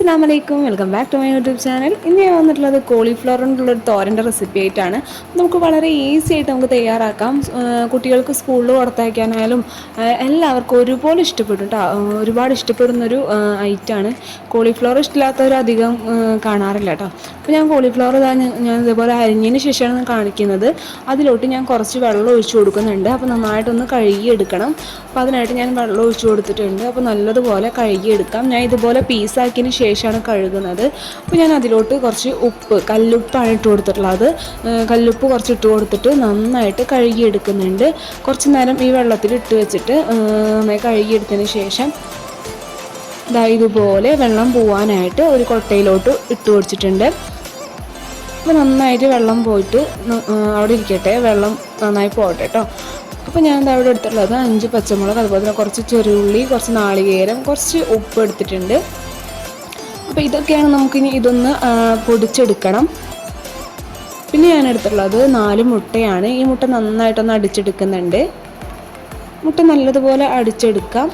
അസ്സാം വലൈക്കും welcome back to my YouTube channel. ഇന്ന് ഞാൻ വന്നിട്ടുള്ളത് കോളിഫ്ലവർ കൊണ്ടുള്ള ഒരു തോരന്റെ റെസിപ്പി ആയിട്ടാണ്. നമുക്ക് വളരെ ഈസി ആയിട്ട് നമുക്ക് തയ്യാറാക്കാം. കുട്ടികൾക്ക് സ്കൂളിൽ കൊടുത്തയക്കാനായാലും എല്ലാവർക്കും ഒരുപോലെ ഇഷ്ടപ്പെടും കേട്ടോ ഒരുപാട് ഇഷ്ടപ്പെടുന്നൊരു ഐറ്റമാണ് കോളിഫ്ലവർ ഇഷ്ടമില്ലാത്തവർ അധികം കാണാറില്ല കേട്ടോ അപ്പോൾ ഞാൻ കോളിഫ്ലവർ ഞാൻ ഇതേപോലെ അരിഞ്ഞതിന് ശേഷമാണ് കാണിക്കുന്നത്. അതിലോട്ട് ഞാൻ കുറച്ച് വെള്ളം ഒഴിച്ചു കൊടുക്കുന്നുണ്ട്. അപ്പോൾ നന്നായിട്ടൊന്ന് കഴുകി എടുക്കണം അപ്പോൾ അതിനായിട്ട് ഞാൻ വെള്ളം ഒഴിച്ചു കൊടുത്തിട്ടുണ്ട്. അപ്പോൾ നല്ലതുപോലെ കഴുകി എടുക്കാം ഞാൻ ഇതുപോലെ പീസാക്കിയതിന് ശേഷമാണ് കഴുകുന്നത്. അപ്പോൾ ഞാൻ അതിലോട്ട് കുറച്ച് ഉപ്പ് കല്ലുപ്പാണ് ഇട്ട് കൊടുത്തിട്ടുള്ളത്. കല്ലുപ്പ് കുറച്ച് ഇട്ട് കൊടുത്തിട്ട് നന്നായിട്ട് കഴുകിയെടുക്കുന്നുണ്ട്. കുറച്ച് നേരം ഈ വെള്ളത്തിൽ ഇട്ട് വെച്ചിട്ട് നന്നായി കഴുകിയെടുത്തതിന് ശേഷം ഇതാ ഇതുപോലെ വെള്ളം പോവാനായിട്ട് ഒരു കൊട്ടയിലോട്ട് ഇട്ട് കൊടുത്തിട്ടുണ്ട്. അപ്പോൾ നന്നായിട്ട് വെള്ളം പോയിട്ട് അവിടെ ഇരിക്കട്ടെ വെള്ളം നന്നായി പോകട്ടെ കേട്ടോ. അപ്പോൾ ഞാൻ അവിടെ എടുത്തിട്ടുള്ളത് അഞ്ച് പച്ചമുളക് അതുപോലെ തന്നെ കുറച്ച് ചെറുള്ളി കുറച്ച് നാളികേരം കുറച്ച് ഉപ്പ് എടുത്തിട്ടുണ്ട്. അപ്പോൾ ഇതൊക്കെയാണ് നമുക്കിനി ഇതൊന്ന് പൊടിച്ചെടുക്കണം. പിന്നെ ഞാൻ എടുത്തിട്ടുള്ളത് നാല് മുട്ടയാണ്. ഈ മുട്ട നന്നായിട്ടൊന്ന് അടിച്ചെടുക്കുന്നുണ്ട്. മുട്ട നല്ലതുപോലെ അടിച്ചെടുക്കാം.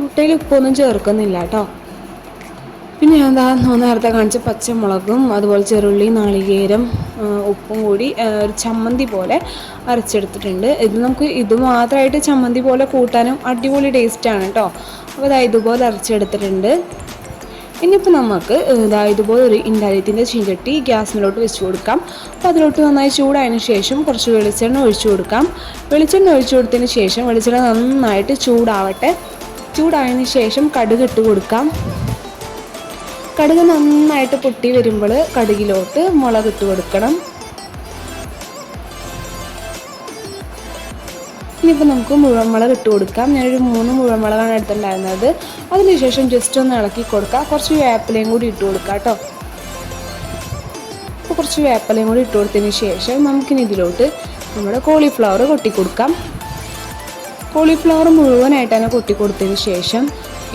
മുട്ടയിൽ ഉപ്പൊന്നും ചേർക്കുന്നില്ല കേട്ടോ. പിന്നെ ഞാൻ ദാ നേരത്തെ കാണിച്ച പച്ചമുളകും അതുപോലെ ചെറുള്ളി നാളികേരം ഉപ്പും കൂടി ഒരു ചമ്മന്തി പോലെ അരച്ചെടുത്തിട്ടുണ്ട്. ഇത് നമുക്ക് ഇത് മാത്രമായിട്ട് ചമ്മന്തി പോലെ കൂട്ടാനും അടിപൊളി ടേസ്റ്റ് ആണ് കേട്ടോ അപ്പോൾ ഇതാ ഇതുപോലെ അരച്ചെടുത്തിട്ടുണ്ട്. ഇനിയിപ്പോൾ നമുക്ക് ഇതാ ഇതുപോലെ ഒരു ഇൻഡാലിയത്തിന്റെ ചീഞ്ചട്ടി ഗ്യാസിലോട്ട് വെച്ച് കൊടുക്കാം. അപ്പോൾ അതിലോട്ട് നന്നായി ചൂടായതിന് ശേഷം കുറച്ച് വെളിച്ചെണ്ണ ഒഴിച്ചു കൊടുക്കാം. വെളിച്ചെണ്ണ ഒഴിച്ചു കൊടുത്തതിന് ശേഷം വെളിച്ചെണ്ണ നന്നായിട്ട് ചൂടാവട്ടെ. ചൂടായതിന് ശേഷം കടുക് ഇട്ട് കൊടുക്കാം. കടുക് നന്നായിട്ട് പൊട്ടി വരുമ്പോൾ കടുകിലോട്ട് മുളക് ഇട്ട് കൊടുക്കണം. ഇനിയിപ്പോൾ നമുക്ക് മുഴുവൻമുളക് ഇട്ട് കൊടുക്കാം. ഞാനൊരു മൂന്ന് മുഴുവൻമുളകാണ് എടുത്തിട്ടുണ്ടായിരുന്നത്. അതിനുശേഷം ജസ്റ്റ് ഒന്ന് ഇളക്കി കൊടുക്കാം. കുറച്ച് വേപ്പിലയും കൂടി ഇട്ട് കൊടുക്കുക കേട്ടോ. അപ്പോൾ കുറച്ച് വേപ്പിലയും കൂടി ഇട്ട് കൊടുത്തതിന് ശേഷം നമുക്കിനി ഇതിലോട്ട് നമ്മുടെ കോളിഫ്ലവർ കൊട്ടി കൊടുക്കാം. കോളിഫ്ലവർ മുഴുവനായിട്ട് തന്നെ കൊട്ടി കൊടുത്തതിന് ശേഷം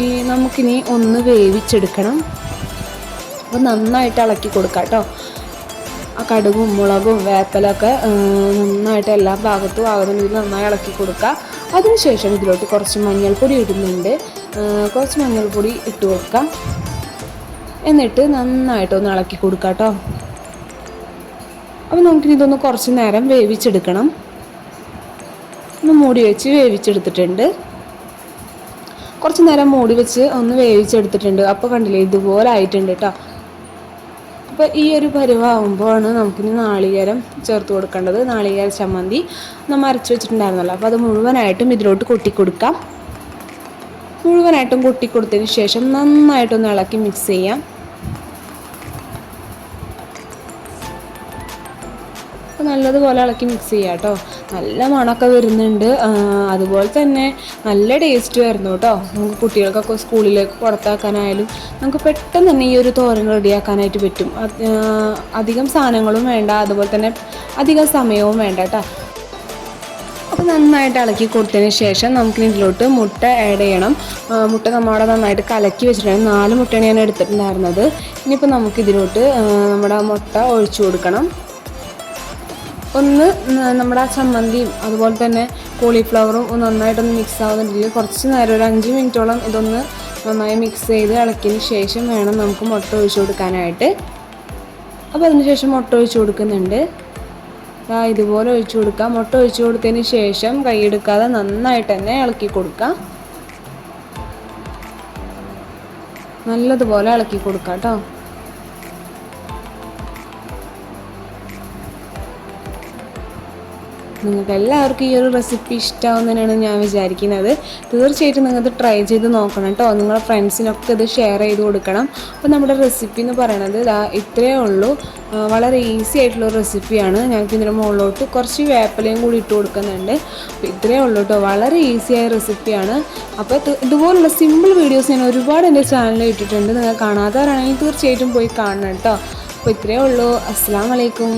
ഈ നമുക്കിനി ഒന്ന് വേവിച്ചെടുക്കണം. അപ്പോൾ നന്നായിട്ട് ഇളക്കി കൊടുക്കാം കേട്ടോ ആ കടുകും മുളകും വേപ്പലൊക്കെ നന്നായിട്ട് എല്ലാ ഭാഗത്തും ആകുന്ന രീതിയിൽ നന്നായി ഇളക്കി കൊടുക്കുക. അതിനുശേഷം ഇതിലോട്ട് കുറച്ച് മഞ്ഞൾപ്പൊടി ഇടുന്നുണ്ട്. കുറച്ച് മഞ്ഞൾപ്പൊടി ഇട്ട് കൊടുക്കാം. എന്നിട്ട് നന്നായിട്ടൊന്ന് ഇളക്കി കൊടുക്കുക കേട്ടോ അപ്പോൾ നമുക്കിനി ഇതൊന്ന് കുറച്ച് നേരം വേവിച്ചെടുക്കണം. ഒന്ന് മൂടി വെച്ച് വേവിച്ചെടുത്തിട്ടുണ്ട്. കുറച്ച് നേരം മൂടി വെച്ച് ഒന്ന് വേവിച്ചെടുത്തിട്ടുണ്ട്. അപ്പോൾ കണ്ടില്ലേ ഇതുപോലെ ആയിട്ടുണ്ട് കേട്ടോ അപ്പോൾ ഈ ഒരു പരുവാകുമ്പോഴാണ് നമുക്കിനി നാളികേരം ചേർത്ത് കൊടുക്കേണ്ടത്. നാളികേര ചമ്മന്തി നമ്മൾ അരച്ച് വെച്ചിട്ടുണ്ടായിരുന്നല്ലോ. അപ്പോൾ അത് മുഴുവനായിട്ടും ഇതിലോട്ട് കൊട്ടിക്കൊടുക്കാം മുഴുവനായിട്ടും കൊട്ടി കൊട്ടിക്കൊടുത്തതിന് ശേഷം നന്നായിട്ടൊന്ന് ഇളക്കി മിക്സ് ചെയ്യാം. അപ്പോൾ നല്ലതുപോലെ ഇളക്കി മിക്സ് ചെയ്യാം കേട്ടോ. നല്ല മണമൊക്കെ വരുന്നുണ്ട്. അതുപോലെ തന്നെ നല്ല ടേസ്റ്റ് വരുന്നു കേട്ടോ. നമുക്ക് കുട്ടികൾക്കൊക്കെ സ്കൂളിലേക്ക് പുറത്താക്കാനായാലും നമുക്ക് പെട്ടെന്ന് തന്നെ ഈ ഒരു തോരൻ റെഡിയാക്കാനായിട്ട് പറ്റും. അധികം സാധനങ്ങളും വേണ്ട. അതുപോലെ തന്നെ അധികം സമയവും വേണ്ട കേട്ടോ. അപ്പോൾ നന്നായിട്ട് ഇളക്കി കൊടുത്തതിന് ശേഷം നമുക്ക് ഇതിലോട്ട് മുട്ട ആഡ് ചെയ്യണം. മുട്ട നമ്മളവിടെ നന്നായിട്ട് കലക്കി വെച്ചിട്ടുണ്ട് നാല് മുട്ടയാണ് ഞാൻ എടുത്തിട്ടുണ്ടായിരുന്നത്. ഇനിയിപ്പോൾ നമുക്ക് ഇതിലോട്ട് നമ്മുടെ മുട്ട ഒഴിച്ചു കൊടുക്കണം. ഒന്ന് നമ്മുടെ ആ ചമ്മന്തിയും അതുപോലെ തന്നെ കോളിഫ്ലവറും ഒന്ന് നന്നായിട്ടൊന്ന് മിക്സ് ആവുന്ന രീതിയിൽ കുറച്ച് നേരം ഒരു അഞ്ച് മിനിറ്റോളം ഇതൊന്ന് നന്നായി മിക്സ് ചെയ്ത് ഇളക്കിയതിന് ശേഷം വേണം നമുക്ക് മുട്ട ഒഴിച്ചു കൊടുക്കാനായിട്ട്. അപ്പോൾ അതിന് ശേഷം മുട്ട ഒഴിച്ചു കൊടുക്കുന്നുണ്ട്. ആ ഇതുപോലെ ഒഴിച്ചു കൊടുക്കുക മുട്ട ഒഴിച്ചു കൊടുത്തതിന് ശേഷം കൈയെടുക്കാതെ നന്നായിട്ട് തന്നെ ഇളക്കി കൊടുക്കുക നല്ലതുപോലെ ഇളക്കി കൊടുക്കാം കേട്ടോ. നിങ്ങൾക്ക് എല്ലാവർക്കും ഈ ഒരു റെസിപ്പി ഇഷ്ടമാവുന്നതിനാണ് ഞാൻ വിചാരിക്കുന്നത്. തീർച്ചയായിട്ടും നിങ്ങൾക്ക് ട്രൈ ചെയ്ത് നോക്കണം കേട്ടോ നിങ്ങളുടെ ഫ്രണ്ട്സിനൊക്കെ ഇത് ഷെയർ ചെയ്ത് കൊടുക്കണം. അപ്പോൾ നമ്മുടെ റെസിപ്പി എന്ന് പറയണത് ഇതാ ഇത്രയേ ഉള്ളൂ. വളരെ ഈസി ആയിട്ടുള്ള റെസിപ്പിയാണ് ഞങ്ങൾക്ക് ഇതിന്റെ മുകളിലോട്ട് കുറച്ച് വേപ്പലയും കൂടി ഇട്ട് കൊടുക്കുന്നുണ്ട്. അപ്പോൾ ഇത്രയേ ഉള്ളൂ കേട്ടോ വളരെ ഈസിയായ റെസിപ്പിയാണ് അപ്പോൾ ഇതുപോലുള്ള സിമ്പിൾ വീഡിയോസ് ഞാൻ ഒരുപാട് എന്റെ ചാനലിൽ ഇട്ടിട്ടുണ്ട്. നിങ്ങൾ കാണാത്തവരാണെങ്കിൽ തീർച്ചയായിട്ടും പോയി കാണണം കേട്ടോ അപ്പോൾ ഇത്രയേ ഉള്ളൂ. അസ്സാം വലൈക്കും